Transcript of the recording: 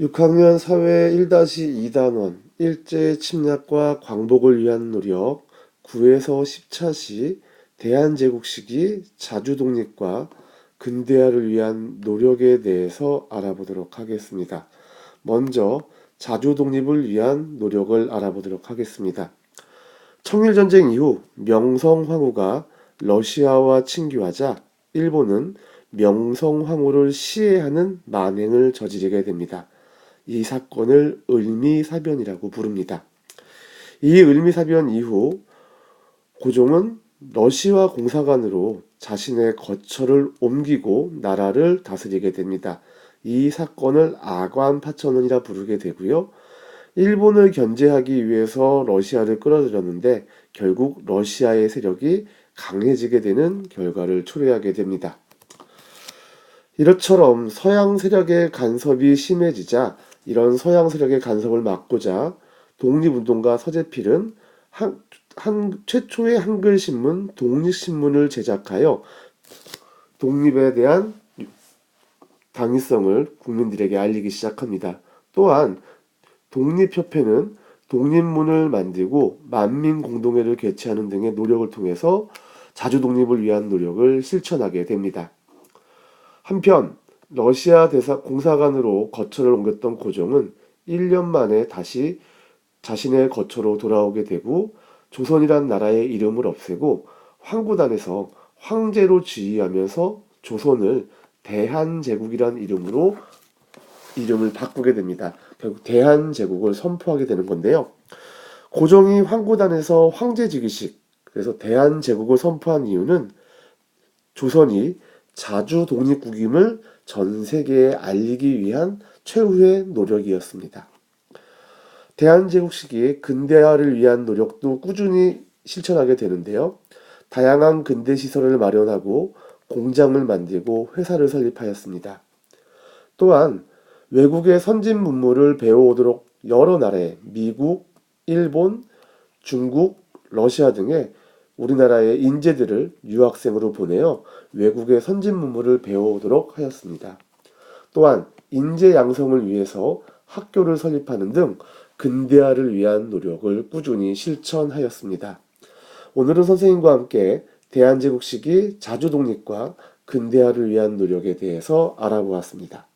6학년 사회 1-2단원 일제 침략과 광복을 위한 노력 9에서 10차 시 대한제국 시기 자주독립과 근대화를 위한 노력에 대해서 알아보도록 하겠습니다. 먼저 자주독립을 위한 노력을 알아보도록 하겠습니다. 청일전쟁 이후 명성황후가 러시아와 친교하자 일본은 명성황후를 시해하는 만행을 저지르게 됩니다. 이 사건을 을미사변이라고 부릅니다. 이 을미사변 이후 고종은 러시아 공사관으로 자신의 거처를 옮기고 나라를 다스리게 됩니다. 이 사건을 아관파천원이라 부르게 되고요. 일본을 견제하기 위해서 러시아를 끌어들였는데 결국 러시아의 세력이 강해지게 되는 결과를 초래하게 됩니다. 이처럼 서양 세력의 간섭이 심해지자 이런 서양 세력의 간섭을 막고자 독립운동가 서재필은 한, 한, 최초의 한글 신문 독립신문을 제작하여 독립에 대한 당위성을 국민들에게 알리기 시작합니다. 또한 독립협회는 독립문을 만들고 만민공동회를 개최하는 등의 노력을 통해서 자주 독립을 위한 노력을 실천하게 됩니다. 한편 러시아 대사 공사관으로 거처를 옮겼던 고종은 1년 만에 다시 자신의 거처로 돌아오게 되고 조선이란 나라의 이름을 없애고 황구단에서 황제로 지휘하면서 조선을 대한제국이란 이름으로 이름을 바꾸게 됩니다. 결국 대한제국을 선포하게 되는 건데요. 고종이 황구단에서 황제직위식 그래서 대한제국을 선포한 이유는 조선이 자주 독립국임을 전 세계에 알리기 위한 최후의 노력이었습니다. 대한제국 시기에 근대화를 위한 노력도 꾸준히 실천하게 되는데요. 다양한 근대 시설을 마련하고 공장을 만들고 회사를 설립하였습니다. 또한 외국의 선진 문물을 배워오도록 여러 나라의 미국, 일본, 중국, 러시아 등의 우리나라의 인재들을 유학생으로 보내어 외국의 선진 문물을 배워오도록 하였습니다. 또한 인재 양성을 위해서 학교를 설립하는 등 근대화를 위한 노력을 꾸준히 실천하였습니다. 오늘은 선생님과 함께 대한제국 시기 자주 독립과 근대화를 위한 노력에 대해서 알아보았습니다.